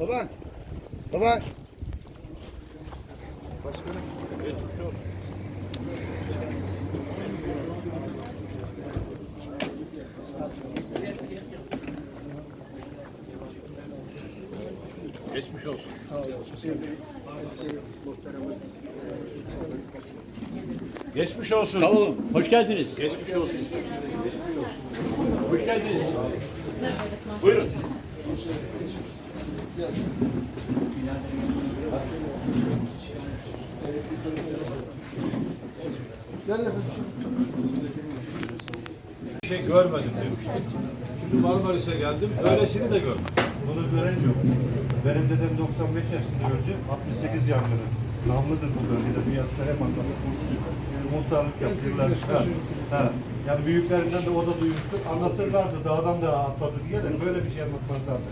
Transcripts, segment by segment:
Baba. Baba. Geçmiş olsun. Geçmiş olsun. Sağ olun. Hoş geldiniz. Geçmiş olsun. Hoş geldiniz. Buyurun. Bir şey görmedim demiştim. Şimdi Marmaris'e geldim, öylesini de gördüm. Bunu gören yok. Benim dedem 95 yaşında öldü, 68 yangını. Namlıdır bu bölgede, bu yaşta hem anlatıp muhtarlık yapıyorlar. Ha, ha. Yani büyüklerinden de o da duymuştur. Anlatırlardı, dağdan da atladı diye de böyle bir şey anlatmazlardı.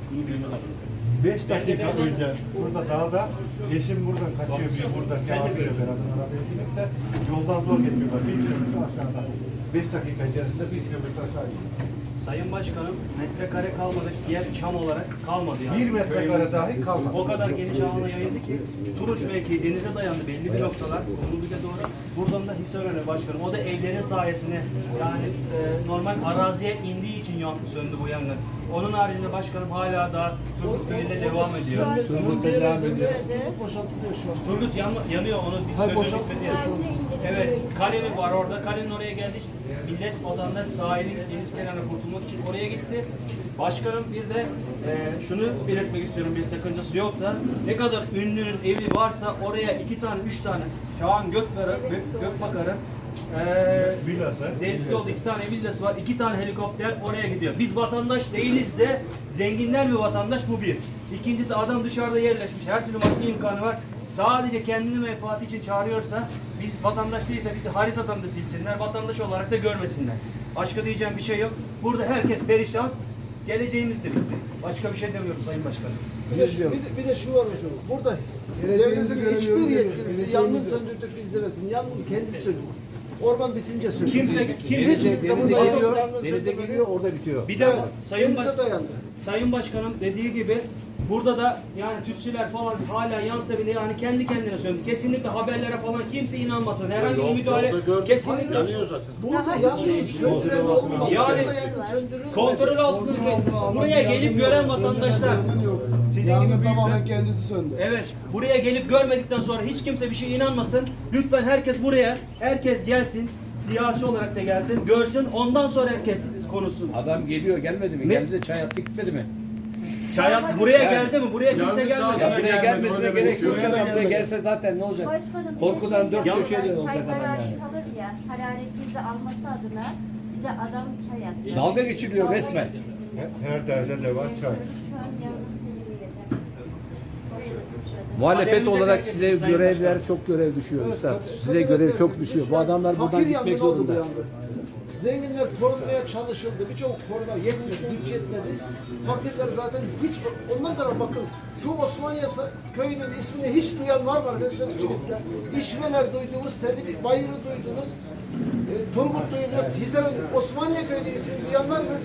5 dakika önce şurada dağda eşim buradan kaçıyor, bir buradaki abiyle beraber arabaya de yoldan zor geçiyorlar. Bir kilometre aşağıda. 5 dakika içerisinde bir kilometre aşağı iniyor. Sayın Başkanım metrekare kalmadı. Diğer çam olarak kalmadı yani. Bir metrekare dahi kalmadı. O kadar geniş alana yayıldı ki Turuç mevkii denize dayandı belli bir noktalar. Kumlu'ya doğru. Buradan da Hisarönü Başkanım. O da evlerin sayesinde yani e, normal araziye indiği için yan, söndü bu yangın. Onun haricinde başkanım hala daha Turgut Köyü'nde devam ediyor. Turgut devam ediyor. Boşaltılıyor şu an. Turgut yan, yanıyor onu bir Hayır, sözü boşaltılıyor bitmedi an. Evet, kalemin var orada. Kalenin oraya geldi. Millet vatandaş sahilin deniz kenarına kurtulmak için oraya gitti. Başkanım bir de e, şunu belirtmek istiyorum bir sakıncası yok da ne kadar ünlünün evi varsa oraya iki tane, üç tane Şahan Gökbakar'ı, Gök, Gökbakar'ı e, Villası. Devletli yolda iki tane villası var, iki tane helikopter oraya gidiyor. Biz vatandaş değiliz de zenginler bir vatandaş bu bir. İkincisi adam dışarıda yerleşmiş, her türlü maddi imkanı var. Sadece kendini menfaati için çağırıyorsa, biz vatandaş değilse bizi haritadan da silsinler, vatandaş olarak da görmesinler. Başka diyeceğim bir şey yok. Burada herkes perişan, geleceğimiz de bitti. Başka bir şey demiyorum Sayın Başkanım. Bir de, şu- bir de, bir de şu var hocam. Burada devletin hiçbir yetkilisi yangın söndürdük izlemesin. Yangın kendisi söndürür. Orman bitince söndürür. Kimse- kimse- denize burada giriyor, Denize giriyor orada bitiyor. Bir de Sayın, denize dayandı. Sayın Başkanım dediği gibi burada da yani tütsüler falan hala yansa bile yani kendi kendine söndü. Kesinlikle haberlere falan kimse inanmasın. Herhangi bir müdahale kesinlikle Yanıyor zaten. Burada yangın söndüren olmadı. Yani kontrol altında buraya gelip gören vatandaşlar sizin Yangın gibi tamamen kendisi söndü. Evet, buraya gelip görmedikten sonra hiç kimse bir şey inanmasın. Lütfen herkes buraya, herkes gelsin, siyasi olarak da gelsin, görsün. Ondan sonra herkes konuşsun. Adam geliyor gelmedi mi? Ne? Geldi de çay attı gitmedi mi? Çay buraya geldi mi? Buraya kimse gelmedi. Ya buraya gelmesine gerek yok. Adam buraya gelse zaten ne olacak? Başkanım, Korkudan bir de dört şey köşeye de yok. olacak Çay adam yani. kalır ya, hararetinizi alması adına bize adam çay attı. Dalga geçiliyor resmen. Her derde deva çay. Şu an. Muhalefet olarak size görevler çok görev düşüyor üstad. Size görev çok düşüyor. Bu adamlar buradan gitmek zorunda. Zenginler korunmaya çalışıldı. Birçok koruma yetmedi, güç yetmedi. Fakirler zaten hiç, ondan da bakın şu Osmaniye köyünün ismini hiç duyan var mı arkadaşlar içinizde? İşveler duydunuz, Selim Bayır'ı duydunuz, e, Turgut duydunuz, Hisar'ın Osmaniye köyünün ismini duyan var mı?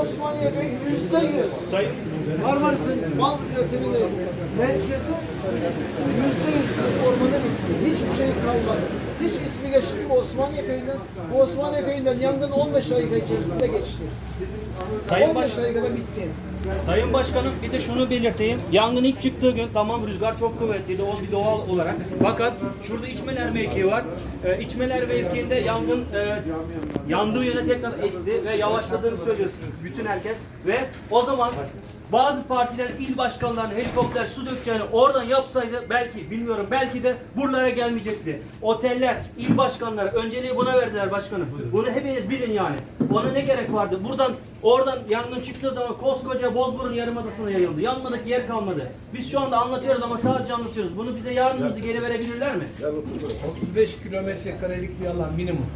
Osmaniye köyü yüzde yüz. Marmaris'in mal üretiminin merkezi yüzde yüz ormana bitti. Hiçbir şey kalmadı. Hiç ismi geçti mi Osmaniye köyünden? Bu Osmaniye köyünden yangın 15 dakika içerisinde geçti. Sayın 15 Baş- dakikada bitti. Sayın Başkanım bir de şunu belirteyim. Yangın ilk çıktığı gün tamam rüzgar çok kuvvetliydi o bir doğal olarak. Fakat şurada içmeler mevkii var. Ee, içmeler mevkiinde yangın e, yandığı yöne tekrar esti ve yavaşladığını söylüyorsunuz bütün herkes. Ve o zaman bazı partiler il başkanlarının helikopter su dökeceğini oradan yapsaydı belki bilmiyorum belki de buralara gelmeyecekti. Oteller, il başkanları önceliği buna verdiler başkanım. Bunu hepiniz bilin yani. Ona ne gerek vardı? Buradan oradan yangın çıktığı zaman koskoca Bozburun Yarımadası'na yayıldı. Yanmadık yer kalmadı. Biz şu anda anlatıyoruz ama sadece anlatıyoruz. Bunu bize yarınımızı geri verebilirler mi? 35 kilometre karelik bir alan minimum.